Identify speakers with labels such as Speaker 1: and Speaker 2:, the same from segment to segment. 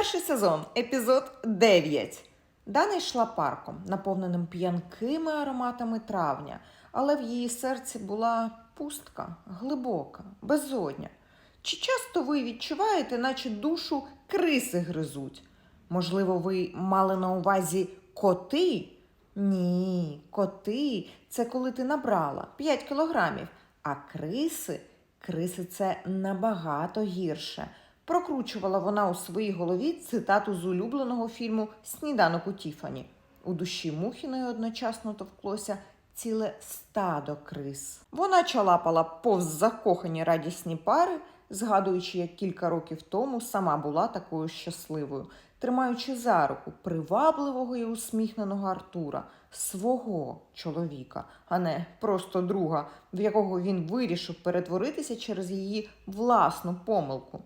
Speaker 1: Перший сезон, епізод 9. Дана йшла парком, наповненим п'янкими ароматами травня, але в її серці була пустка, глибока, безодня. Чи часто ви відчуваєте, наче душу криси гризуть? Можливо, ви мали на увазі коти? Ні, коти це коли ти набрала 5 кілограмів, а криси, криси це набагато гірше. Прокручувала вона у своїй голові цитату з улюбленого фільму Сніданок у Тіфані. У душі Мухіної одночасно товклося ціле стадо крис. Вона чалапала повз закохані радісні пари, згадуючи, як кілька років тому сама була такою щасливою, тримаючи за руку привабливого і усміхненого Артура, свого чоловіка, а не просто друга, в якого він вирішив перетворитися через її власну помилку.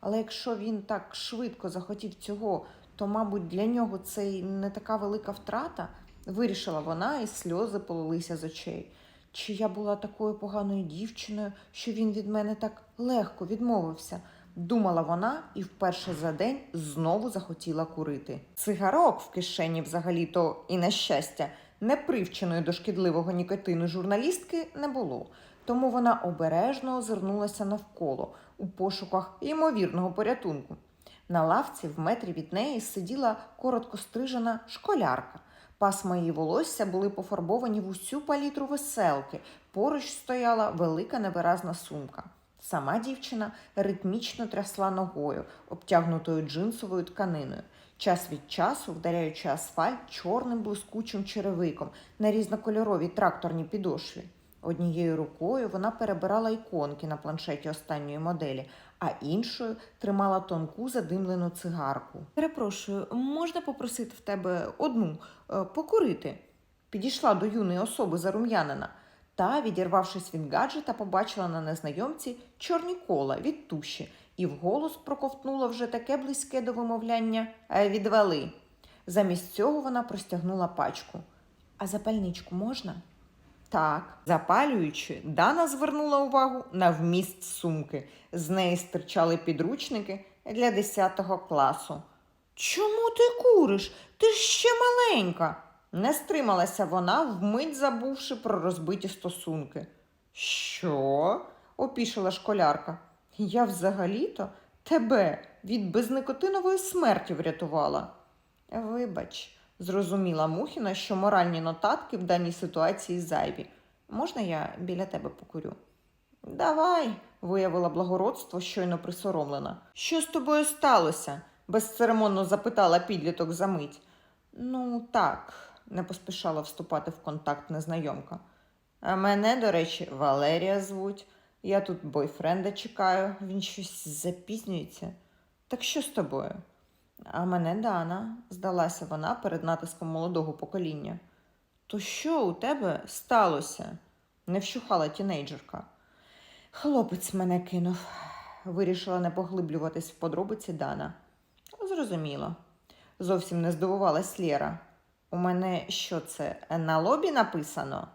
Speaker 1: Але якщо він так швидко захотів цього, то, мабуть, для нього це й не така велика втрата, вирішила вона, і сльози полилися з очей. Чи я була такою поганою дівчиною, що він від мене так легко відмовився? Думала вона і вперше за день знову захотіла курити. Цигарок в кишені взагалі-то і на щастя, непривченої до шкідливого нікотину журналістки не було. Тому вона обережно озирнулася навколо у пошуках ймовірного порятунку. На лавці в метрі від неї сиділа коротко стрижена школярка. Пасма її волосся були пофарбовані в усю палітру веселки. Поруч стояла велика невиразна сумка. Сама дівчина ритмічно трясла ногою, обтягнутою джинсовою тканиною, час від часу вдаряючи асфальт чорним блискучим черевиком на різнокольоровій тракторній підошві. Однією рукою вона перебирала іконки на планшеті останньої моделі, а іншою тримала тонку задимлену цигарку. Перепрошую, можна попросити в тебе одну е, покурити? Підійшла до юної особи зарум'янина. Та, відірвавшись від гаджета, побачила на незнайомці чорні кола від туші і вголос проковтнула вже таке близьке до вимовляння «Е, відвали. Замість цього вона простягнула пачку. А запальничку можна? Так, запалюючи, Дана звернула увагу на вміст сумки. З неї стирчали підручники для 10 класу. Чому ти куриш? Ти ж ще маленька. Не стрималася вона, вмить забувши про розбиті стосунки. Що? опішила школярка. Я взагалі-то тебе від безникотинової смерті врятувала. Вибач, зрозуміла Мухіна, що моральні нотатки в даній ситуації зайві. Можна я біля тебе покурю? Давай, виявила благородство, щойно присоромлена. Що з тобою сталося? безцеремонно запитала підліток за мить. Ну, так, не поспішала вступати в контакт незнайомка. А мене, до речі, Валерія звуть. Я тут бойфренда чекаю, він щось запізнюється. Так що з тобою? А мене Дана, здалася вона перед натиском молодого покоління. То що у тебе сталося? не вщухала тінейджерка. Хлопець мене кинув, вирішила не поглиблюватись в подробиці Дана. Зрозуміло. Зовсім не здивувалась Лєра. У мене що це на лобі написано?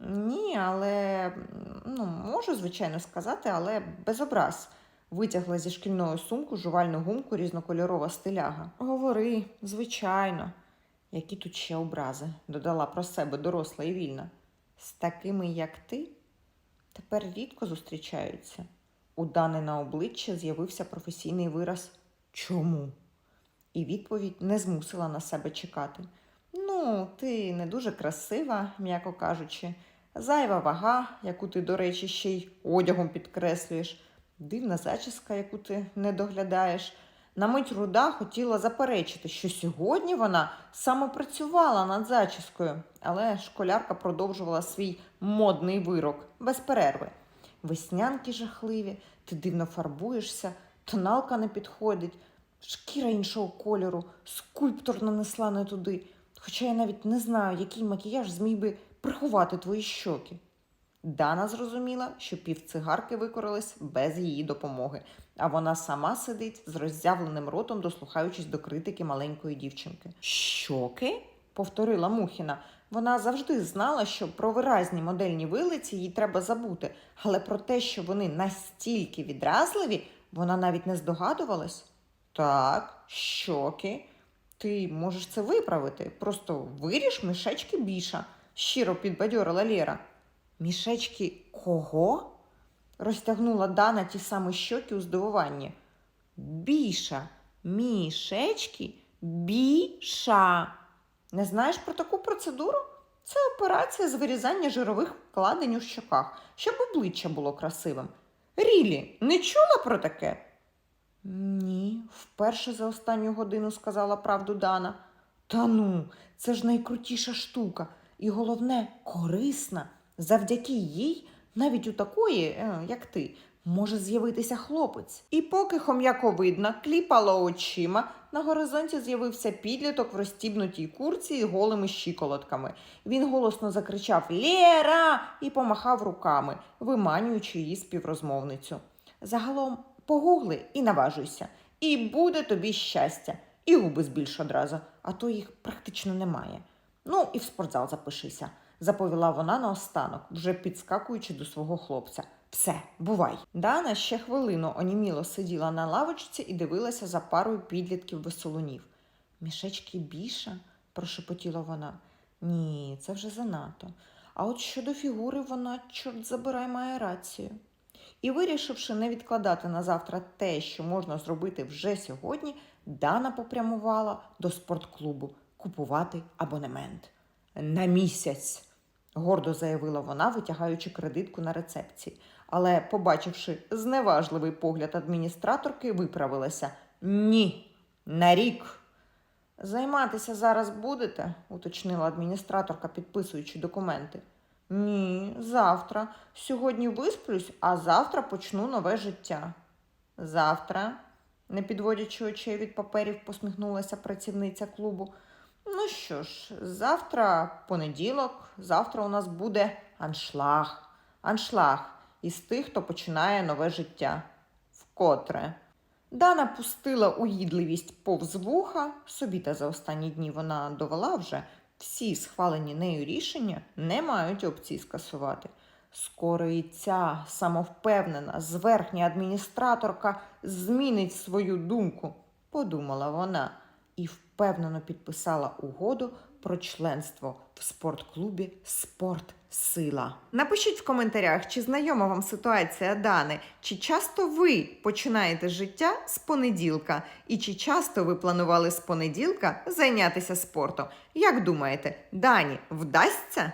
Speaker 1: Ні, але ну, можу, звичайно, сказати, але без образ. Витягла зі шкільної сумку жувальну гумку різнокольорова стиляга. Говори, звичайно. Які тут ще образи, додала про себе доросла і вільна. З такими, як ти, тепер рідко зустрічаються. У Дани на обличчя з'явився професійний вираз Чому? І відповідь не змусила на себе чекати. Ну, ти не дуже красива, м'яко кажучи, зайва вага, яку ти, до речі, ще й одягом підкреслюєш, дивна зачіска, яку ти не доглядаєш. На мить руда хотіла заперечити, що сьогодні вона саме працювала над зачіскою, але школярка продовжувала свій модний вирок без перерви. Веснянки жахливі, ти дивно фарбуєшся, тоналка не підходить, шкіра іншого кольору, скульптор нанесла не туди. Хоча я навіть не знаю, який макіяж зміг би приховати твої щоки. Дана зрозуміла, що півцигарки викорились без її допомоги, а вона сама сидить з роззявленим ротом, дослухаючись до критики маленької дівчинки. Щоки? повторила Мухіна. Вона завжди знала, що про виразні модельні вилиці їй треба забути, але про те, що вони настільки відразливі, вона навіть не здогадувалась. Так, щоки. Ти можеш це виправити. Просто виріж мішечки більше, щиро підбадьорила Лєра. Мішечки кого? розтягнула Дана ті самі щоки у здивуванні. Біша, мішечки, біша. Не знаєш про таку процедуру? Це операція з вирізання жирових вкладень у щоках, щоб обличчя було красивим. Рілі, не чула про таке? Ні, вперше за останню годину сказала правду Дана. Та ну, це ж найкрутіша штука, і головне, корисна. Завдяки їй, навіть у такої, е, як ти, може з'явитися хлопець. І поки хом'яковидна кліпала очима, на горизонті з'явився підліток в розстібнутій курці і голими щиколотками. Він голосно закричав Лєра і помахав руками, виманюючи її співрозмовницю. Загалом погугли і наважуйся, і буде тобі щастя, і губи збільш одразу, а то їх практично немає. Ну і в спортзал запишися, заповіла вона наостанок, вже підскакуючи до свого хлопця. Все, бувай. Дана ще хвилину оніміло сиділа на лавочці і дивилася за парою підлітків веселунів. Мішечки біша, прошепотіла вона. Ні, це вже занадто. А от щодо фігури вона, чорт забирай, має рацію. І вирішивши не відкладати на завтра те, що можна зробити вже сьогодні, Дана попрямувала до спортклубу купувати абонемент. На місяць, гордо заявила вона, витягаючи кредитку на рецепції. Але, побачивши зневажливий погляд адміністраторки, виправилася. Ні, на рік. Займатися зараз будете? уточнила адміністраторка, підписуючи документи. Ні, завтра. Сьогодні висплюсь, а завтра почну нове життя. Завтра, не підводячи очей від паперів, посміхнулася працівниця клубу. Ну що ж, завтра понеділок, завтра у нас буде аншлаг. Аншлаг із тих, хто починає нове життя. Вкотре. Дана пустила уїдливість повз вуха. Собі та за останні дні вона довела вже всі схвалені нею рішення не мають опції скасувати. Скоро і ця самовпевнена зверхня адміністраторка змінить свою думку, подумала вона, і впевнено підписала угоду про членство в спортклубі Спорт Сила. Напишіть в коментарях, чи знайома вам ситуація Дани, чи часто ви починаєте життя з понеділка, і чи часто ви планували з понеділка зайнятися спортом. Як думаєте, Дані вдасться?